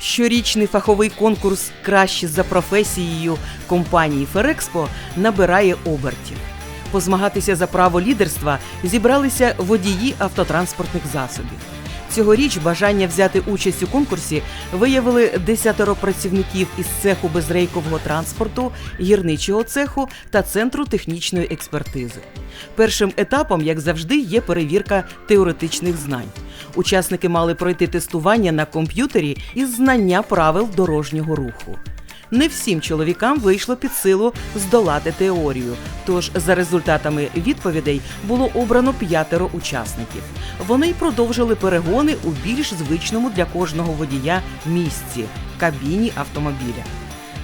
Щорічний фаховий конкурс Краще за професією компанії Ферекспо набирає обертів. Позмагатися за право лідерства зібралися водії автотранспортних засобів. Цьогоріч бажання взяти участь у конкурсі виявили десятеро працівників із цеху безрейкового транспорту, гірничого цеху та центру технічної експертизи. Першим етапом, як завжди, є перевірка теоретичних знань. Учасники мали пройти тестування на комп'ютері із знання правил дорожнього руху. Не всім чоловікам вийшло під силу здолати теорію. Тож за результатами відповідей було обрано п'ятеро учасників. Вони й продовжили перегони у більш звичному для кожного водія місці кабіні автомобіля.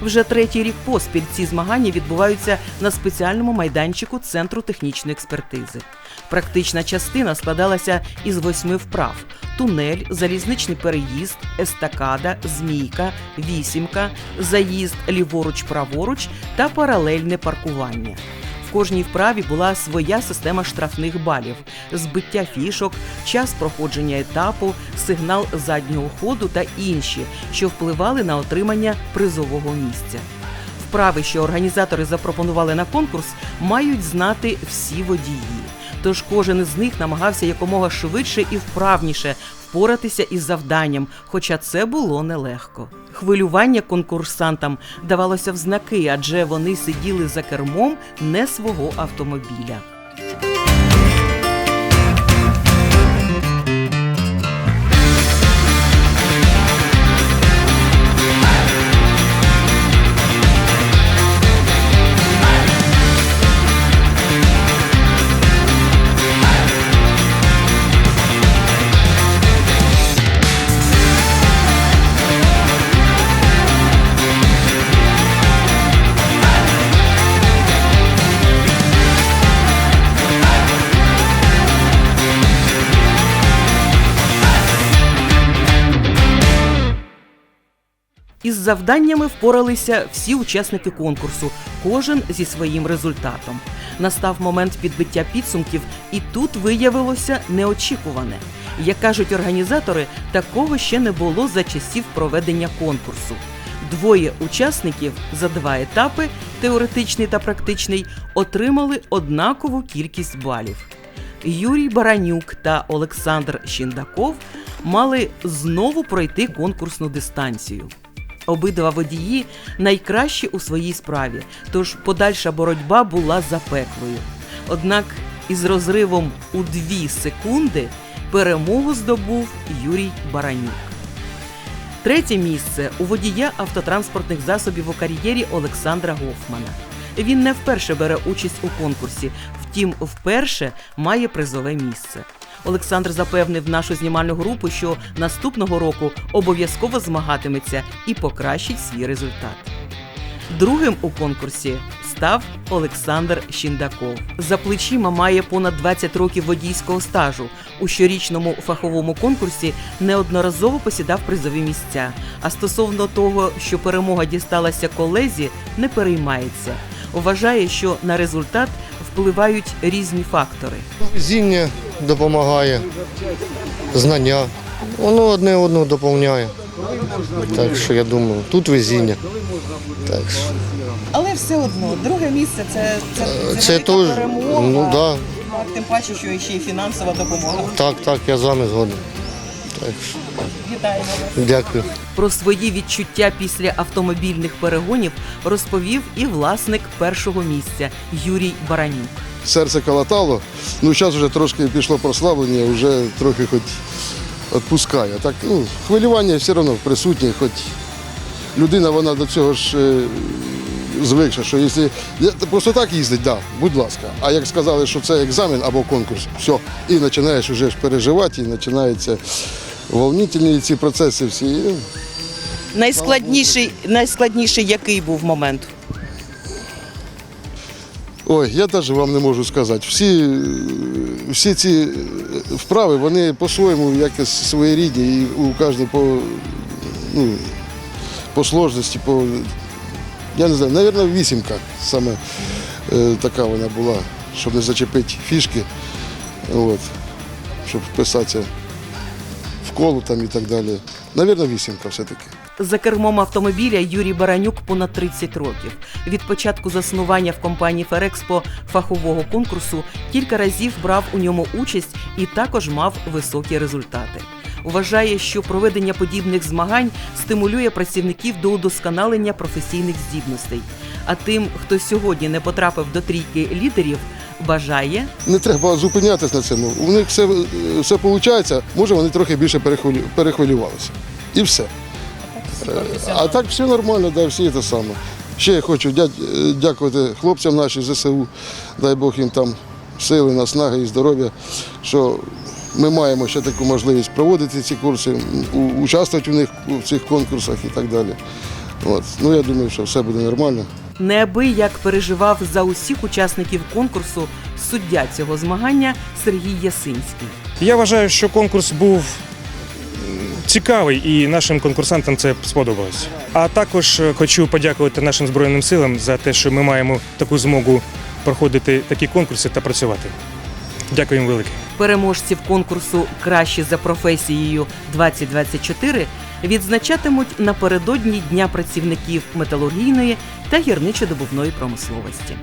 Вже третій рік поспіль ці змагання відбуваються на спеціальному майданчику Центру технічної експертизи. Практична частина складалася із восьми вправ: тунель, залізничний переїзд, естакада, змійка, вісімка, заїзд ліворуч-праворуч та паралельне паркування. Кожній вправі була своя система штрафних балів: збиття фішок, час проходження етапу, сигнал заднього ходу та інші, що впливали на отримання призового місця. Вправи, що організатори запропонували на конкурс, мають знати всі водії. Тож кожен із них намагався якомога швидше і вправніше впоратися із завданням, хоча це було нелегко. Хвилювання конкурсантам давалося в знаки, адже вони сиділи за кермом не свого автомобіля. Із завданнями впоралися всі учасники конкурсу, кожен зі своїм результатом. Настав момент підбиття підсумків, і тут виявилося неочікуване. Як кажуть організатори, такого ще не було за часів проведення конкурсу. Двоє учасників за два етапи, теоретичний та практичний, отримали однакову кількість балів. Юрій Баранюк та Олександр Щіндаков мали знову пройти конкурсну дистанцію. Обидва водії найкращі у своїй справі, тож подальша боротьба була запеклою. Однак із розривом у дві секунди перемогу здобув Юрій Баранюк. Третє місце у водія автотранспортних засобів у кар'єрі Олександра Гофмана. Він не вперше бере участь у конкурсі, втім, вперше має призове місце. Олександр запевнив нашу знімальну групу, що наступного року обов'язково змагатиметься і покращить свій результат. Другим у конкурсі став Олександр Щіндаков. За плечима має понад 20 років водійського стажу. У щорічному фаховому конкурсі неодноразово посідав призові місця. А стосовно того, що перемога дісталася колезі, не переймається. Вважає, що на результат впливають різні фактори. Везіння допомагає, знання. Воно одне одного доповняє. Так що я думаю, тут везіння. Так що Але все одно, друге місце це, це, це, це велика теж, перемога. ну да, Тим паче, що ще й фінансова допомога. так, так, я з вами згоден. Дякую. Про свої відчуття після автомобільних перегонів розповів і власник першого місця Юрій Баранюк. серце калатало. Ну, зараз вже трошки пішло прослаблення, вже трохи хоч відпускає. Так, ну, хвилювання все одно присутнє, хоч людина вона до цього ж е, звикша, що якщо просто так їздить, да, будь ласка. А як сказали, що це екзамен або конкурс, все, і починаєш вже переживати, і починаються волнительні ці процеси всі. Ну, Найскладніший, найскладніший який був момент? Ой, я навіть вам не можу сказати. Всі, всі ці вправи, вони по-своєму якось своєрідні, і у кожного по, ну, по сложності, по, я не знаю, мабуть, вісімка саме е, така вона була, щоб не зачепити фішки, от, щоб вписатися в колу там і так далі. Навірно, вісімка все-таки. За кермом автомобіля Юрій Баранюк понад 30 років. Від початку заснування в компанії Ферекспо фахового конкурсу кілька разів брав у ньому участь і також мав високі результати. Вважає, що проведення подібних змагань стимулює працівників до удосконалення професійних здібностей. А тим, хто сьогодні не потрапив до трійки лідерів, бажає Не треба зупинятися на цьому. У них все, все виходить, може вони трохи більше перехвилювалися. І все. Е, А так все нормально, да, всі те саме. Ще я хочу е, дякувати хлопцям нашим ЗСУ, дай Бог їм там сили, наснаги і здоров'я, що ми маємо ще таку можливість проводити ці курси, участвувати в них в цих конкурсах і так далі. От. Ну, я думаю, що все буде нормально. Неабияк переживав за усіх учасників конкурсу суддя цього змагання Сергій Ясинський. Я вважаю, що конкурс був цікавий і нашим конкурсантам це сподобалось. А також е, хочу подякувати нашим збройним силам за те, що ми маємо таку змогу проходити такі конкурси та працювати. Дякую їм велике. Переможців конкурсу Кращі за професією 2024 відзначатимуть напередодні Дня працівників металургійної та гірничодобувної промисловості.